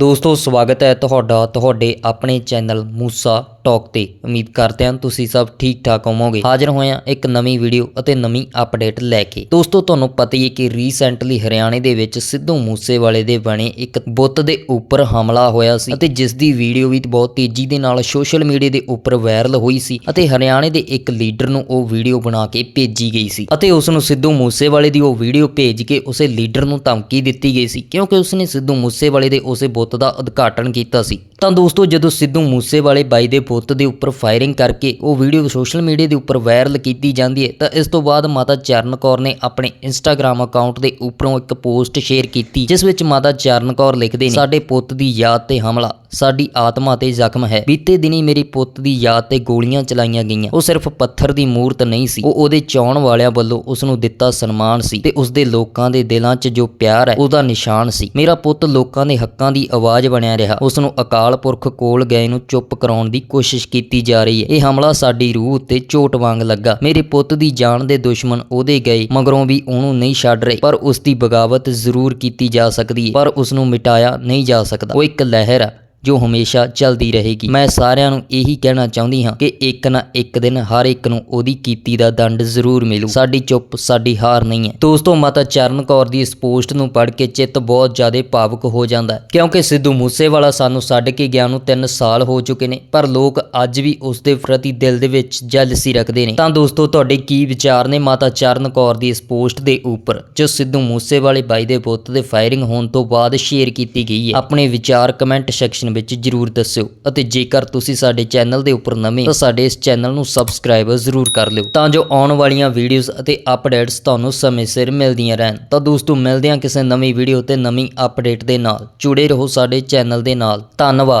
ਦੋਸਤੋ, ਸਵਾਗਤ ਹੈ ਤੁਹਾਡਾ, ਤੁਹਾਡੇ ਆਪਣੇ ਚੈਨਲ ਮੂਸਾ ਟਾਕ ਤੇ। ਉਮੀਦ ਕਰਦੇ ਹਾਂ ਤੁਸੀਂ ਸਭ ਠੀਕ ਠਾਕ ਹੋਵੋਗੇ। ਹਾਜ਼ਰ ਹੋਏ ਹਾਂ ਇੱਕ ਨਵੀਂ ਵੀਡੀਓ ਅਤੇ ਨਵੀਂ ਅਪਡੇਟ ਲੈ ਕੇ। ਦੋਸਤੋ, ਤੁਹਾਨੂੰ ਪਤਾ ਹੀ ਹੈ ਕਿ ਰੀਸੈਂਟਲੀ ਹਰਿਆਣੇ ਦੇ ਵਿੱਚ ਸਿੱਧੂ ਮੂਸੇਵਾਲੇ ਦੇ ਬਣੇ ਇੱਕ ਬੁੱਤ ਦੇ ਉੱਪਰ ਹਮਲਾ ਹੋਇਆ ਸੀ ਅਤੇ ਜਿਸ ਦੀ ਵੀਡੀਓ ਵੀ ਬਹੁਤ ਤੇਜ਼ੀ ਦੇ ਨਾਲ ਸੋਸ਼ਲ ਮੀਡੀਆ ਦੇ ਉੱਪਰ ਵਾਇਰਲ ਹੋਈ ਸੀ ਅਤੇ ਹਰਿਆਣੇ ਦੇ ਇੱਕ ਲੀਡਰ ਨੂੰ ਉਹ ਵੀਡੀਓ ਬਣਾ ਕੇ ਭੇਜੀ ਗਈ ਸੀ ਅਤੇ ਉਸ ਨੂੰ ਸਿੱਧੂ ਮੂਸੇਵਾਲੇ ਦੀ ਉਹ ਵੀਡੀਓ ਭੇਜ ਕੇ ਉਸੇ ਲੀਡਰ ਨੂੰ ਧਮਕੀ ਦਿੱਤੀ ਗਈ ਸੀ ਕਿਉਂਕਿ ਉਸਨੇ ਸਿੱਧੂ ਮੂਸੇਵਾਲੇ ਦੇ ਉਸੇ ਬੁੱਤ ਦਾ ਉਦਘਾਟਨ ਕੀਤਾ ਸੀ। ਤਾਂ ਦੋਸਤੋ, ਜਦੋਂ ਸਿੱਧੂ ਮੂਸੇਵਾਲੇ ਬਾਈ ਦੇ ਪੁੱਤ ਦੇ ਉੱਪਰ ਫਾਇਰਿੰਗ ਕਰਕੇ ਉਹ ਵੀਡੀਓ ਸੋਸ਼ਲ ਮੀਡੀਆ ਦੇ ਉੱਪਰ ਵਾਇਰਲ ਕੀਤੀ ਜਾਂਦੀ ਹੈ, ਤਾਂ ਇਸ ਤੋਂ ਬਾਅਦ ਮਾਤਾ ਚਰਨ ਕੌਰ ਨੇ ਆਪਣੇ ਇੰਸਟਾਗ੍ਰam ਅਕਾਊਂਟ ਦੇ ਉੱਪਰੋਂ ਇੱਕ ਪੋਸਟ ਸ਼ੇਅਰ ਕੀਤੀ, ਜਿਸ ਵਿੱਚ ਮਾਤਾ ਚਰਨ ਕੌਰ ਲਿਖਦੇ ਨੇ, ਸਾਡੇ ਪੁੱਤ ਦੀ ਯਾਦ ਤੇ ਹਮਲਾ, ਸਾਡੀ ਆਤਮਾ ਤੇ ਜ਼ਖਮ ਹੈ। ਬੀਤੇ ਦਿਨੀ ਮੇਰੀ ਪੁੱਤ ਦੀ ਯਾਦ ਤੇ ਗੋਲੀਆਂ ਚਲਾਈਆਂ ਗਈਆਂ। ਉਹ ਸਿਰਫ ਪੱਥਰ ਦੀ ਮੂਰਤ ਨਹੀਂ ਸੀ, ਉਹ ਉਹਦੇ ਚਾਹਣ ਵਾਲਿਆਂ ਵੱਲੋਂ ਉਸ ਨੂੰ ਦਿੱਤਾ ਸਨਮਾਨ ਸੀ ਤੇ ਉਸ ਦੇ ਲੋਕਾਂ ਦੇ ਦਿਲਾਂ 'ਚ ਜੋ ਪਿਆਰ ਹੈ, ਉਹਦਾ ਨਿਸ਼ਾਨ ਸੀ। ਮੇਰਾ ਪੁੱਤ ਲੋਕਾਂ ਦੇ ਹੱਕਾਂ ਦੀ ਆਵਾਜ਼ ਬਣਿਆ ਰਿਹਾ ਉਸ ਨੂੰ ਅਕਾਲ ਪੁਰਖ ਕੋਲ ਗਏ ਨੂੰ ਚੁੱਪ ਕਰਾਉਣ ਦੀ ਕੋਸ਼ਿਸ਼ ਕੀਤੀ ਜਾ ਰਹੀ ਹੈ। ਇਹ ਹਮਲਾ ਸਾਡੀ ਰੂਹ ਉੱਤੇ ਝੋਟ ਵਾਂਗ ਲੱਗਾ। ਮੇਰੇ ਪੁੱਤ ਦੀ ਜਾਨ ਦੇ ਦੁਸ਼ਮਣ ਉਹਦੇ ਗਏ, ਮਗਰੋਂ ਵੀ ਉਹਨੂੰ ਨਹੀਂ ਛੱਡ ਰਹੇ, ਪਰ ਉਸ ਦੀ ਬਗਾਵਤ ਜ਼ਰੂਰ ਕੀਤੀ ਜਾ ਸਕਦੀ ਹੈ, ਪਰ ਉਸ ਨੂੰ ਮਿਟਾਇਆ ਨਹੀਂ ਜਾ ਸਕਦਾ। ਉਹ ਇੱਕ ਲਹਿਰ ਹੈ। ਜੋ ਹਮੇਸ਼ਾ ਚੱਲਦੀ ਰਹੇਗੀ। ਮੈਂ ਸਾਰਿਆਂ ਨੂੰ ਇਹੀ ਕਹਿਣਾ ਚਾਹੁੰਦੀ ਹਾਂ ਕਿ ਇੱਕ ਨਾ ਇੱਕ ਦਿਨ ਹਰ ਇੱਕ ਨੂੰ ਉਹਦੀ ਕੀਤੀ ਦਾ ਦੰਡ ਜ਼ਰੂਰ ਮਿਲੂ। ਸਾਡੀ ਚੁੱਪ, ਸਾਡੀ ਹਾਰ ਨਹੀਂ ਹੈ। ਦੋਸਤੋ, ਮਾਤਾ ਚਰਨ ਕੌਰ ਦੀ ਇਸ ਪੋਸਟ ਨੂੰ ਪੜ੍ਹ ਕੇ ਚਿੱਤ ਬਹੁਤ ਜ਼ਿਆਦਾ ਭਾਵੁਕ ਹੋ ਜਾਂਦਾ ਹੈ। ਕਿਉਂਕਿ ਸਿੱਧੂ ਮੂਸੇਵਾਲਾ ਸਾਨੂੰ ਛੱਡ ਕੇ ਗਿਆ ਨੂੰ 3 ਸਾਲ ਹੋ ਚੁੱਕੇ ਨੇ, ਪਰ ਲੋਕ ਅੱਜ ਵੀ ਉਸ ਦੇ ਪ੍ਰਤੀ ਦਿਲ ਦੇ ਵਿੱਚ ਜੈਲਸੀ ਰੱਖਦੇ ਨੇ। ਤਾਂ ਦੋਸਤੋ, ਤੁਹਾਡੇ ਕੀ ਵਿਚਾਰ ਨੇ ਮਾਤਾ ਚਰਨ ਕੌਰ ਦੀ ਇਸ ਪੋਸਟ ਦੇ ਉੱਪਰ, ਜੋ ਸਿੱਧੂ ਮੂਸੇਵਾਲੇ ਬਾਈ ਦੇ ਪੁੱਤ ਦੇ ਫਾਇਰਿੰਗ ਹੋਣ ਤੋਂ ਬਾਅਦ ਸ਼ੇਅਰ ਕੀਤੀ ਗਈ ਹੈ? ਆਪਣੇ ਵਿਚਾਰ ਕਮੈਂਟ ਸੈਕਸ਼ਨ ਸੈਕਸ਼ਨ ਵਿੱਚ ਜਰੂਰ ਦੱਸਿਓ ਅਤੇ ਜੇਕਰ ਤੁਸੀਂ ਸਾਡੇ ਚੈਨਲ ਦੇ ਉੱਪਰ ਨਵੇਂ ਤਾਂ ਸਾਡੇ ਇਸ ਚੈਨਲ ਨੂੰ ਸਬਸਕ੍ਰਾਈਬ ਜ਼ਰੂਰ ਕਰ ਲਿਓ ਤਾਂ ਜੋ ਆਉਣ ਵਾਲੀਆਂ ਵੀਡੀਓਜ਼ ਅਤੇ ਅਪਡੇਟਸ ਤੁਹਾਨੂੰ ਸਮੇਂ ਸਿਰ ਮਿਲਦੀਆਂ ਰਹਿਣ। ਤਾਂ ਦੋਸਤੋ, ਮਿਲਦੇ ਹਾਂ ਕਿਸੇ ਨਵੀਂ ਵੀਡੀਓ ਤੇ ਨਵੀਂ ਅਪਡੇਟ ਦੇ ਨਾਲ। ਜੁੜੇ ਰਹੋ ਸਾਡੇ ਚੈਨਲ ਦੇ ਨਾਲ। ਧੰਨਵਾਦ।